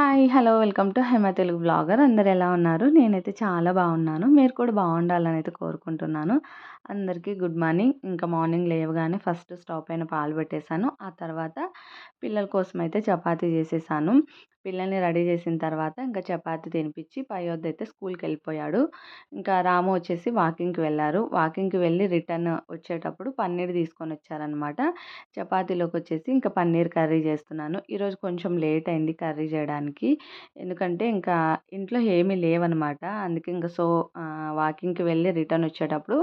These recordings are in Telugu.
Hi hello welcome to Hema Telugu blogger అందరు ఎలా ఉన్నారు? నేనైతే చాలా బాగున్నాను. మీరు కూడా బాగుండాలని అయితే కోరుకుంటున్నాను. అందరికీ గుడ్ మార్నింగ్. ఇంకా మార్నింగ్ లేవగానే ఫస్ట్ స్టవ్ పైన పాలు పెట్టేశాను. ఆ తర్వాత పిల్లల కోసం అయితే చపాతీ చేసేసాను. పిల్లల్ని రెడీ చేసిన తర్వాత ఇంకా చపాతి తినిపించి పయోద్ అయితే స్కూల్కి వెళ్ళిపోయాడు. ఇంకా రాము వచ్చేసి వాకింగ్కి వెళ్ళారు. వాకింగ్కి వెళ్ళి రిటర్న్ వచ్చేటప్పుడు పన్నీర్ తీసుకొని వచ్చారనమాట చపాతీలోకి వచ్చేసి ఇంకా పన్నీర్ కర్రీ చేస్తున్నాను. ఈరోజు కొంచెం లేట్ అయింది కర్రీ చేయడానికి. ఎందుకంటే ఇంకా ఇంట్లో ఏమీ లేవనమాట అందుకే ఇంకా సో వాకింగ్కి వెళ్ళి రిటర్న్ వచ్చేటప్పుడు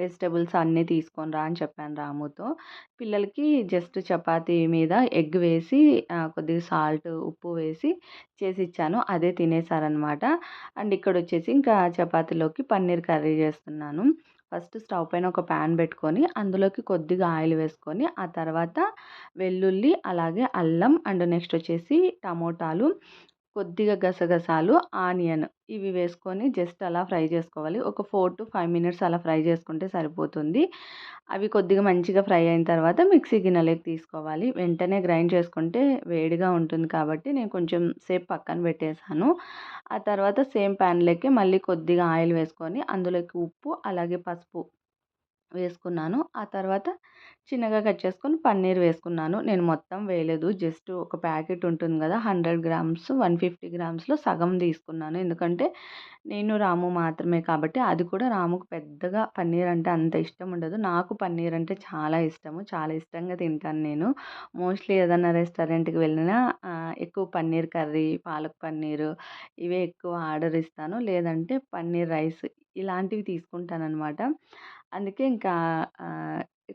వెజిటబుల్స్ అన్నీ తీసుకొని రా అని చెప్పాను రాముతో. పిల్లలకి జస్ట్ చపాతీ మీద ఎగ్ వేసి కొద్దిగా సాల్ట్ ఉప్పు వేసి వేసి చేసి ఇచ్చాను. అదే తినేసారనమాట అండ్ ఇక్కడ వచ్చేసి ఇంకా చపాతీలోకి పన్నీర్ కర్రీ చేస్తున్నాను. ఫస్ట్ స్టవ్ పైన ఒక ప్యాన్ పెట్టుకొని అందులోకి కొద్దిగా ఆయిల్ వేసుకొని ఆ తర్వాత వెల్లుల్లి అలాగే అల్లం అండ్ నెక్స్ట్ వచ్చేసి టమోటాలు కొద్దిగా గసగసాలు ఆనియన్ ఇవి వేసుకొని జస్ట్ అలా ఫ్రై చేసుకోవాలి. ఒక ఫోర్ టు ఫైవ్ మినిట్స్ అలా ఫ్రై చేసుకుంటే సరిపోతుంది. అవి కొద్దిగా మంచిగా ఫ్రై అయిన తర్వాత మిక్సీ గిన్నెలోకి తీసుకోవాలి. వెంటనే గ్రైండ్ చేసుకుంటే వేడిగా ఉంటుంది కాబట్టి నేను కొంచెం సేపు పక్కన పెట్టేశాను. ఆ తర్వాత సేమ్ ప్యాన్లోకి మళ్ళీ కొద్దిగా ఆయిల్ వేసుకొని అందులోకి ఉప్పు అలాగే పసుపు వేసుకున్నాను. ఆ తర్వాత చిన్నగా కట్ చేసుకొని పన్నీర్ వేసుకున్నాను. నేను మొత్తం వేయలేదు. జస్ట్ ఒక ప్యాకెట్ ఉంటుంది కదా హండ్రెడ్ గ్రామ్స్ వన్ ఫిఫ్టీ గ్రామ్స్లో సగం తీసుకున్నాను. ఎందుకంటే నేను రాము మాత్రమే కాబట్టి అది కూడా రాముకు పెద్దగా పన్నీర్ అంటే అంత ఇష్టం ఉండదు. నాకు పన్నీర్ అంటే చాలా ఇష్టము. చాలా ఇష్టంగా తింటాను నేను. మోస్ట్లీ ఏదైనా రెస్టారెంట్కి వెళ్ళినా ఎక్కువ పన్నీర్ కర్రీ పాలక్ పన్నీరు ఇవే ఎక్కువ ఆర్డర్ ఇస్తాను. లేదంటే పన్నీర్ రైస్ ఇలాంటివి తీసుకుంటాను అనమాట అందుకే ఇంకా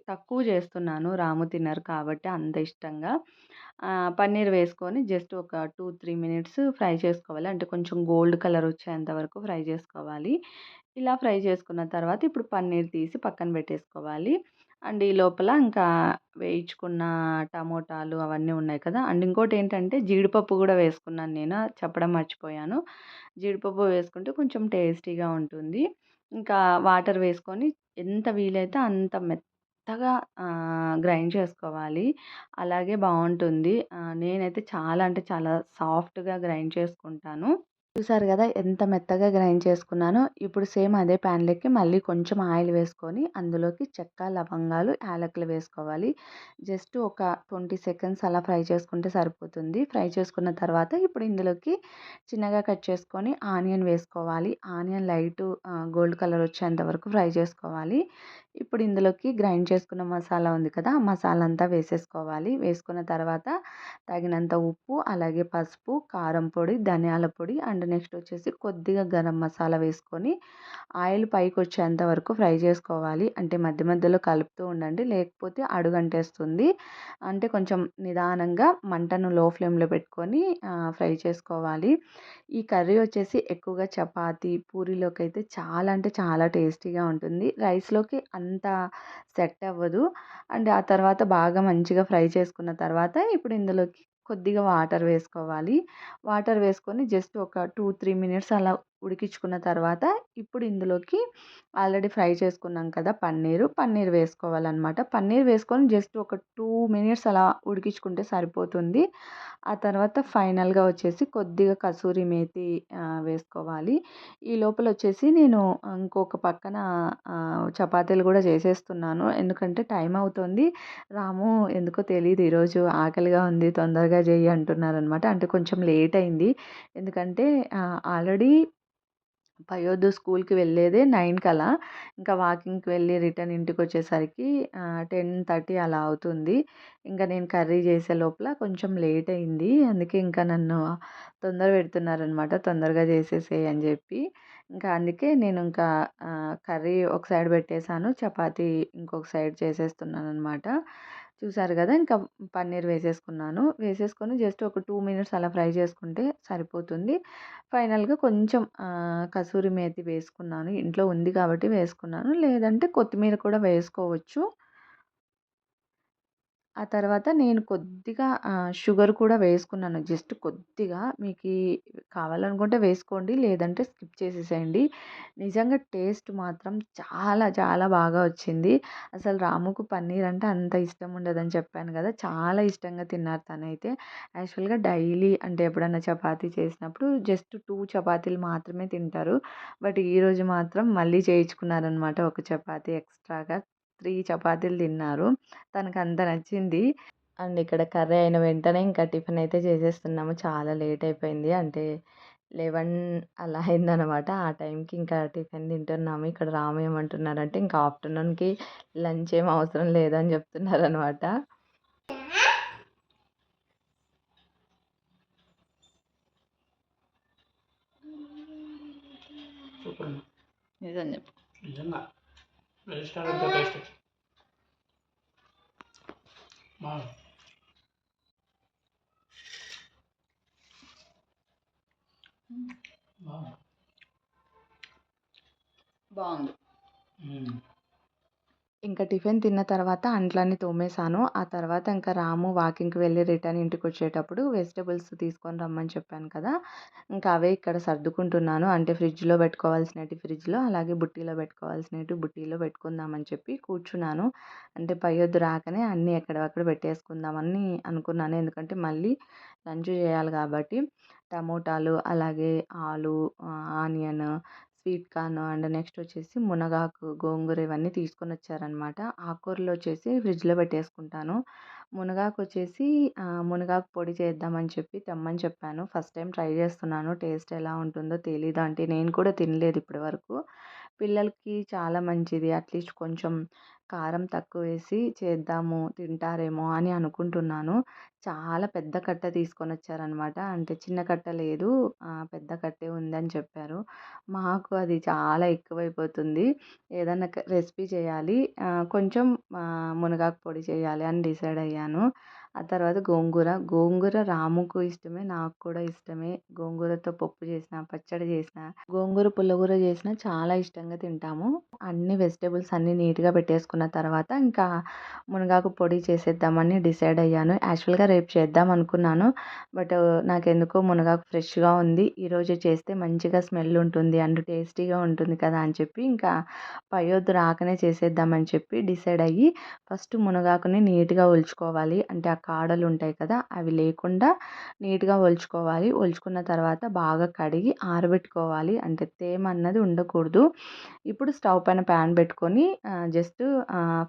తక్కువ చేస్తున్నాను రాము తినరు కాబట్టి అంత ఇష్టంగా. పన్నీర్ వేసుకొని జస్ట్ ఒక టూ త్రీ మినిట్స్ ఫ్రై చేసుకోవాలి. అంటే కొంచెం గోల్డ్ కలర్ వచ్చేంత వరకు ఫ్రై చేసుకోవాలి. ఇలా ఫ్రై చేసుకున్న తర్వాత ఇప్పుడు పన్నీర్ తీసి పక్కన పెట్టేసుకోవాలి. అండ్ ఈ లోపల ఇంకా వేయించుకున్న టమోటాలు అవన్నీ ఉన్నాయి కదా! అండ్ ఇంకోటి ఏంటంటే జీడిపప్పు కూడా వేసుకున్నాను నేను. చెప్పడం మర్చిపోయాను. జీడిపప్పు వేసుకుంటే కొంచెం టేస్టీగా ఉంటుంది. ఇంకా వాటర్ వేసుకొని ఎంత వీలైతే అంత మెత్తగా గ్రైండ్ చేసుకోవాలి. అలాగే బాగుంటుంది నేనైతే చాలా అంటే చాలా సాఫ్ట్గా గ్రైండ్ చేసుకుంటాను. చూసారు కదా! ఎంత మెత్తగా గ్రైండ్ చేసుకున్నానో ఇప్పుడు సేమ్ అదే ప్యాన్లోకి మళ్ళీ కొంచెం ఆయిల్ వేసుకొని అందులోకి చెక్క లవంగాలు యాలకులు వేసుకోవాలి. జస్ట్ ఒక ట్వంటీ సెకండ్స్ అలా ఫ్రై చేసుకుంటే సరిపోతుంది. ఫ్రై చేసుకున్న తర్వాత ఇప్పుడు ఇందులోకి చిన్నగా కట్ చేసుకొని ఆనియన్ వేసుకోవాలి. ఆనియన్ లైట్ గోల్డ్ కలర్ వచ్చేంత వరకు ఫ్రై చేసుకోవాలి. ఇప్పుడు ఇందులోకి గ్రైండ్ చేసుకున్న మసాలా ఉంది కదా! ఆ మసాలా అంతా వేసేసుకోవాలి. వేసుకున్న తర్వాత తగినంత ఉప్పు అలాగే పసుపు కారం పొడి ధనియాల పొడి అండ్ నెక్స్ట్ వచ్చేసి కొద్దిగా గరం మసాలా వేసుకొని ఆయిల్ పైకి వచ్చేంత వరకు ఫ్రై చేసుకోవాలి. అంటే మధ్య మధ్యలో కలుపుతూ ఉండండి. లేకపోతే అడుగంటేస్తుంది. అంటే కొంచెం నిదానంగా మంటను లో ఫ్లేమ్లో పెట్టుకొని ఫ్రై చేసుకోవాలి. ఈ కర్రీ వచ్చేసి ఎక్కువగా చపాతి పూరీలోకి అయితే చాలా అంటే చాలా టేస్టీగా ఉంటుంది. రైస్లోకి అంత సెట్ అవ్వదు. అండ్ ఆ తర్వాత బాగా మంచిగా ఫ్రై చేసుకున్న తర్వాత ఇప్పుడు ఇందులోకి కొద్దిగా వాటర్ వేసుకోవాలి. వాటర్ వేసుకొని జస్ట్ ఒక టూ త్రీ మినిట్స్ అలా ఉడికించుకున్న తర్వాత ఇప్పుడు ఇందులోకి ఆల్రెడీ ఫ్రై చేసుకున్నాం కదా పన్నీరు. పన్నీర్ వేసుకోవాలన్నమాట. పన్నీర్ వేసుకొని జస్ట్ ఒక టూ మినిట్స్ అలా ఉడికించుకుంటే సరిపోతుంది. ఆ తర్వాత ఫైనల్గా వచ్చేసి కొద్దిగా కసూరి మేతి వేసుకోవాలి. ఈ లోపల వచ్చేసి నేను ఇంకొక పక్కన చపాతీలు కూడా చేసేస్తున్నాను. ఎందుకంటే టైం అవుతుంది. రాము ఎందుకో తెలియదు ఈరోజు ఆకలిగా ఉంది. తొందరగా చేయి అంటున్నారనమాట అంటే కొంచెం లేట్ అయింది. ఎందుకంటే ఆల్రెడీ పయోదు స్కూల్కి వెళ్ళేదే నైన్కి అలా ఇంకా వాకింగ్కి వెళ్ళి రిటర్న్ ఇంటికి వచ్చేసరికి టెన్ థర్టీ అలా అవుతుంది. ఇంకా నేను కర్రీ చేసే లోపల కొంచెం లేట్ అయింది. అందుకే ఇంకా నన్ను తొందర పెడుతున్నారనమాట. తొందరగా చేసేసేయి అని చెప్పి. ఇంకా అందుకే నేను ఇంకా కర్రీ ఒక సైడ్ పెట్టేశాను. చపాతీ ఇంకొక సైడ్ చేసేస్తున్నాను అనమాట చూసారు కదా! ఇంకా పన్నీర్ వేసేసుకున్నాను. వేసేసుకొని జస్ట్ ఒక టూ మినిట్స్ అలా ఫ్రై చేసుకుంటే సరిపోతుంది. ఫైనల్గా కొంచెం కసూరి మేతి వేసుకున్నాను. ఇంట్లో ఉంది కాబట్టి వేసుకున్నాను. లేదంటే కొత్తిమీర కూడా వేసుకోవచ్చు. ఆ తర్వాత నేను కొద్దిగా షుగర్ కూడా వేసుకున్నాను. జస్ట్ కొద్దిగా మీకు కావాలనుకుంటే వేసుకోండి. లేదంటే స్కిప్ చేసేసేయండి. నిజంగా టేస్ట్ మాత్రం చాలా చాలా బాగా వచ్చింది. అసలు రాముకు పన్నీర్ అంటే అంత ఇష్టం ఉండదని చెప్పాను కదా చాలా ఇష్టంగా తిన్నారు తనైతే. యాక్చువల్‌గా డైలీ అంటే ఎప్పుడన్నా చపాతీ చేసినప్పుడు జస్ట్ టూ చపాతీలు మాత్రమే తింటారు. బట్ ఈరోజు మాత్రం మళ్ళీ చేయించుకున్నారనమాట ఒక చపాతీ ఎక్స్‌ట్రాగా. 3 చపాతీలు తిన్నారు. తనకంత నచ్చింది. అండ్ ఇక్కడ కర్రీ అయిన వెంటనే ఇంకా టిఫిన్ అయితే చేసేస్తున్నాము. చాలా లేట్ అయిపోయింది. అంటే 11 అలా అయిందనమాట. ఆ టైంకి ఇంకా టిఫిన్ తింటున్నాము. ఇక్కడ రాము ఏమంటున్నారంటే ఇంకా ఆఫ్టర్‌నూన్‌కి లంచ్ ఏం అవసరం లేదని చెప్తున్నారనమాట. సూపర్ ఉంది. నిజం చెప్పు. నిజంగా Böyle çıkarıp da kaçtık. Mavi. Mavi. Bond. Hmm. ఇంకా టిఫిన్ తిన్న తర్వాత అంట్లన్నీ తోమేసాను. ఆ తర్వాత ఇంకా రాము వాకింగ్‌కి వెళ్ళి రిటర్న్ ఇంటికి వచ్చేటప్పుడు వెజిటబుల్స్ తీసుకొని రమ్మని చెప్పాను కదా! ఇంకా అవే ఇక్కడ సర్దుకుంటున్నాను. అంటే ఫ్రిడ్జ్‌లో పెట్టుకోవాల్సినవి ఫ్రిడ్జ్‌లో, అలాగే బుట్టీలో పెట్టుకోవాల్సినవి బుట్టీలో పెట్టుకుందామని చెప్పి కూర్చున్నాను. అంటే పయ్యొద్దు రాకనే అన్నీ ఎక్కడివక్కడ పెట్టేసుకుందామని అనుకున్నాను. ఎందుకంటే మళ్ళీ లంచ్ చేయాలి కాబట్టి టమోటాలు, అలాగే ఆలు, onion, sweet corn and next వచ్చేసి మునగాకు, గోంగూర ఇవన్నీ తీసుకొని వచ్చారనమాట ఆకుకూరలు వచ్చేసి ఫ్రిడ్జ్‌లో పెట్టేసుకుంటాను. మునగాకు వచ్చేసి మునగాకు పొడి చేద్దామని చెప్పి తెమ్మని చెప్పాను. ఫస్ట్ టైం ట్రై చేస్తున్నాను. టేస్ట్ ఎలా ఉంటుందో తెలీదు. అంటే నేను కూడా తినలేదు ఇప్పటివరకు. పిల్లలకి చాలా మంచిది. అట్లీస్ట్ కొంచెం కారం తక్కువ వేసి చేద్దాము తింటారేమో అని అనుకుంటున్నాను. చాలా పెద్ద కట్ట తీసుకొనొచ్చారనమాట. అంటే చిన్న కట్ట లేదు. పెద్ద కట్టే ఉందని చెప్పారు. మాకు అది చాలా ఎక్కువైపోతుంది. ఏదన్నా రెసిపీ చేయాలి. కొంచెం మునగాకు పొడి చేయాలి అని డిసైడ్ అయ్యాను. ఆ తర్వాత గోంగూర. గోంగూర రాముకు ఇష్టమే. నాకు కూడా ఇష్టమే. గోంగూరతో పప్పు చేసినా, పచ్చడి చేసినా, గోంగూర పుల్లగూర చేసినా చాలా ఇష్టంగా తింటాము. అన్ని వెజిటేబుల్స్ అన్నీ నీట్‌గా పెట్టేసుకున్న తర్వాత ఇంకా మునగాకు పొడి చేసేద్దామని డిసైడ్ అయ్యాను. యాక్చువల్‌గా రేపు చేద్దాం అనుకున్నాను. బట్ నాకెందుకో మునగాకు ఫ్రెష్‌గా ఉంది. ఈరోజు చేస్తే మంచిగా స్మెల్ ఉంటుంది అండ్ టేస్టీగా ఉంటుంది కదా అని చెప్పి ఇంకా పయ్యొద్దు రాకనే చేసేద్దామని చెప్పి డిసైడ్ అయ్యి ఫస్ట్ మునగాకుని నీట్‌గా ఉల్చుకోవాలి అంటే కాడలు ఉంటాయి కదా! అవి లేకుండా నీట్‌గా ఒలుచుకోవాలి. ఒలుచుకున్న తర్వాత బాగా కడిగి ఆరబెట్టుకోవాలి. అంటే తేమ అన్నది ఉండకూడదు. ఇప్పుడు స్టవ్ పైన ప్యాన్ పెట్టుకొని జస్ట్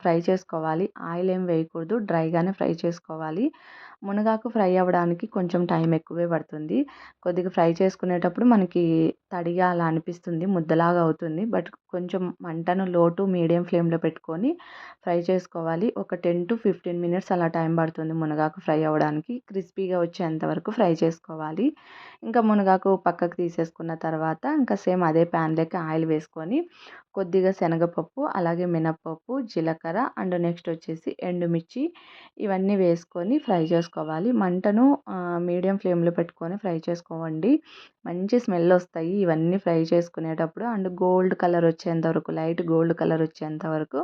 ఫ్రై చేసుకోవాలి. ఆయిల్ ఏం వేయకూడదు. డ్రైగానే ఫ్రై చేసుకోవాలి. మునగాకు ఫ్రై అవ్వడానికి కొంచెం టైం ఎక్కువే పడుతుంది. కొద్దిగా ఫ్రై చేసుకునేటప్పుడు మనకి తడిగా అలా అనిపిస్తుంది. ముద్దలాగా అవుతుంది. బట్ కొంచెం మంటను లో టు మీడియం ఫ్లేమ్‌లో పెట్టుకొని ఫ్రై చేసుకోవాలి. ఒక 10-15 మినిట్స్ అలా టైం పడుతుంది మునగాకు ఫ్రై అవ్వడానికి. క్రిస్పీగా వచ్చేంత వరకు ఫ్రై చేసుకోవాలి. ఇంకా మునగాకు పక్కకు తీసేసుకున్న తర్వాత ఇంకా సేమ్ అదే ప్యాన్‌లోకి ఆయిల్ వేసుకొని కొద్దిగా శనగపప్పు, అలాగే మినపప్పు, జీలకర్ర అండ్ నెక్స్ట్ వచ్చేసి ఎండుమిర్చి ఇవన్నీ వేసుకొని ఫ్రై చేసుకోవాలి. మంటను మీడియం ఫ్లేమ్‌లో పెట్టుకొని ఫ్రై చేసుకోవండి. మంచి స్మెల్ వస్తాయి. ఇవన్నీ ఫ్రై చేసుకునేటప్పుడు అండ్ గోల్డ్ కలర్ వచ్చేంత వరకు లైట్ గోల్డ్ కలర్ వచ్చేంత వరకు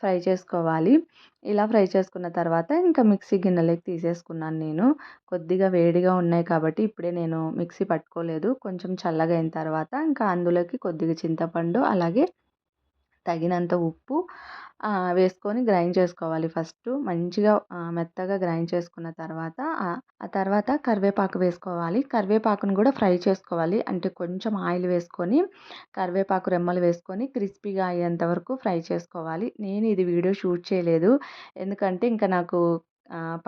ఫ్రై చేసుకోవాలి. ఇలా ఫ్రై చేసుకున్న తర్వాత ఇంకా మిక్సీ గిన్నెలోకి తీసేసుకున్నాను నేను. కొద్దిగా వేడిగా ఉన్నాయి కాబట్టి ఇప్పుడే నేను మిక్సీ పట్టుకోలేదు. కొంచెం చల్లగా అయిన తర్వాత ఇంకా అందులోకి కొద్దిగా చింతపండు, అలాగే తగినంత ఉప్పు వేసుకొని గ్రైండ్ చేసుకోవాలి ఫస్ట్ మంచిగా మెత్తగా గ్రైండ్ చేసుకున్న తర్వాత ఆ తర్వాత కరివేపాకు వేసుకోవాలి. కరివేపాకును కూడా ఫ్రై చేసుకోవాలి. అంటే కొంచెం ఆయిల్ వేసుకొని కరివేపాకు రెమ్మలు వేసుకొని క్రిస్పీగా అయ్యేంత వరకు ఫ్రై చేసుకోవాలి. నేను ఇది వీడియో షూట్ చేయలేదు. ఎందుకంటే ఇంకా నాకు ఆహ్,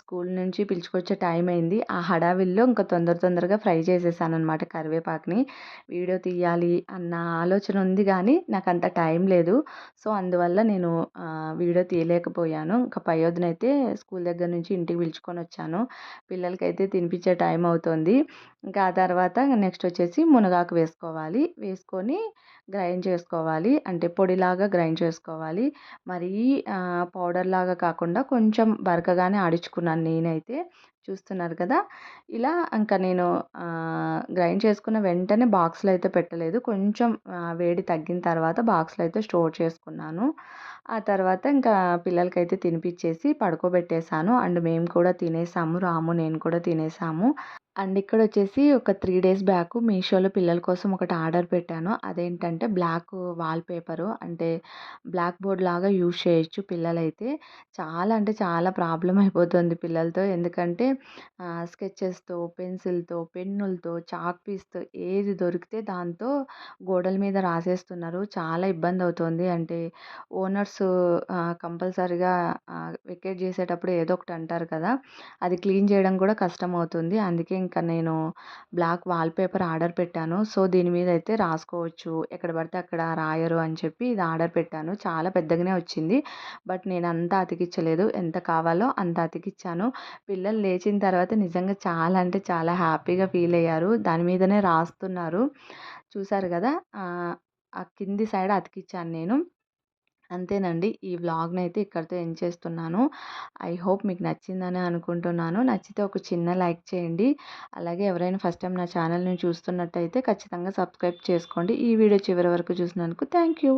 స్కూల్ నుంచి పిలుచుకొచ్చే టైం అయింది. ఆ హడావిల్లో ఇంకా తొందర తొందరగా ఫ్రై చేసేసాననమాట కరివేపాకుని. వీడియో తీయాలి అన్న ఆలోచన ఉంది కానీ నాకు అంత టైం లేదు. సో, అందువల్ల నేను వీడియో తీయలేకపోయాను. ఇంకా పయ్యొద్దునైతే స్కూల్ దగ్గర నుంచి ఇంటికి పిలుచుకొని వచ్చాను పిల్లలకైతే తినిపించే టైం అవుతుంది ఇంకా ఆ తర్వాత నెక్స్ట్ వచ్చేసి మునగాకు వేసుకోవాలి. వేసుకొని గ్రైండ్ చేసుకోవాలి. అంటే పొడిలాగా గ్రైండ్ చేసుకోవాలి. మరీ పౌడర్ లాగా కాకుండా కొంచెం దొరకగానే ఆడించుకున్నాను నేనైతే. చూస్తున్నారు కదా! ఇలా ఇంకా నేను గ్రైండ్ చేసుకున్న వెంటనే బాక్స్‌లో అయితే పెట్టలేదు. కొంచెం వేడి తగ్గిన తర్వాత బాక్స్‌లో అయితే స్టోర్ చేసుకున్నాను. ఆ తర్వాత ఇంకా పిల్లలకైతే తినిపించేసి పడుకోబెట్టేసాను అండ్ మేము కూడా తినేసాము రాము నేను కూడా తినేసాము అండ్ ఇక్కడ వచ్చేసి ఒక త్రీ డేస్ బ్యాక్ మీషోలో పిల్లల కోసం ఒకటి ఆర్డర్ పెట్టాను. అదేంటంటే బ్లాక్ వాల్ పేపరు అంటే బ్లాక్ బోర్డ్ లాగా యూజ్ చేయొచ్చు పిల్లలైతే. చాలా అంటే చాలా ప్రాబ్లం అయిపోతుంది పిల్లలతో. ఎందుకంటే స్కెచెస్తో పెన్సిల్తో పెన్నులతో చాక్ పీస్తో ఏది దొరికితే దాంతో గోడల మీద రాసేస్తున్నారు. చాలా ఇబ్బంది అవుతుంది అంటే ఓనర్స్ కంపల్సరిగా వెకేట్ చేసేటప్పుడు ఏదో ఒకటి అంటారు కదా అది క్లీన్ చేయడం కూడా కష్టం అవుతుంది అందుకే ఇంకా నేను బ్లాక్ వాల్ పేపర్ ఆర్డర్ పెట్టాను. సో దీని మీద అయితే రాసుకోవచ్చు. ఎక్కడ పడితే అక్కడ రాయరు అని చెప్పి ఇది ఆర్డర్ పెట్టాను. చాలా పెద్దగానే వచ్చింది. బట్ నేను అంత అతికించలేదు ఎంత కావాలో అంత అతికిచ్చాను. పిల్లలు లేచిన తర్వాత నిజంగా చాలా అంటే చాలా హ్యాపీగా ఫీల్ అయ్యారు. దాని మీదనే రాస్తున్నారు. చూసారు కదా? ఆ కింది సైడ్ అతికిచ్చాను నేను. అంతేనండి. ఈ వ్లాగ్ని అయితే ఇక్కడితో ఎండ్ చేస్తున్నాను. ఐ హోప్ మీకు నచ్చిందని అనుకుంటున్నాను. నచ్చితే ఒక చిన్న లైక్ చేయండి. అలాగే ఎవరైనా ఫస్ట్ టైం నా ఛానల్ని చూస్తున్నట్టయితే ఖచ్చితంగా సబ్స్క్రైబ్ చేసుకోండి. ఈ వీడియో చివరి వరకు చూసినందుకు థ్యాంక్ యూ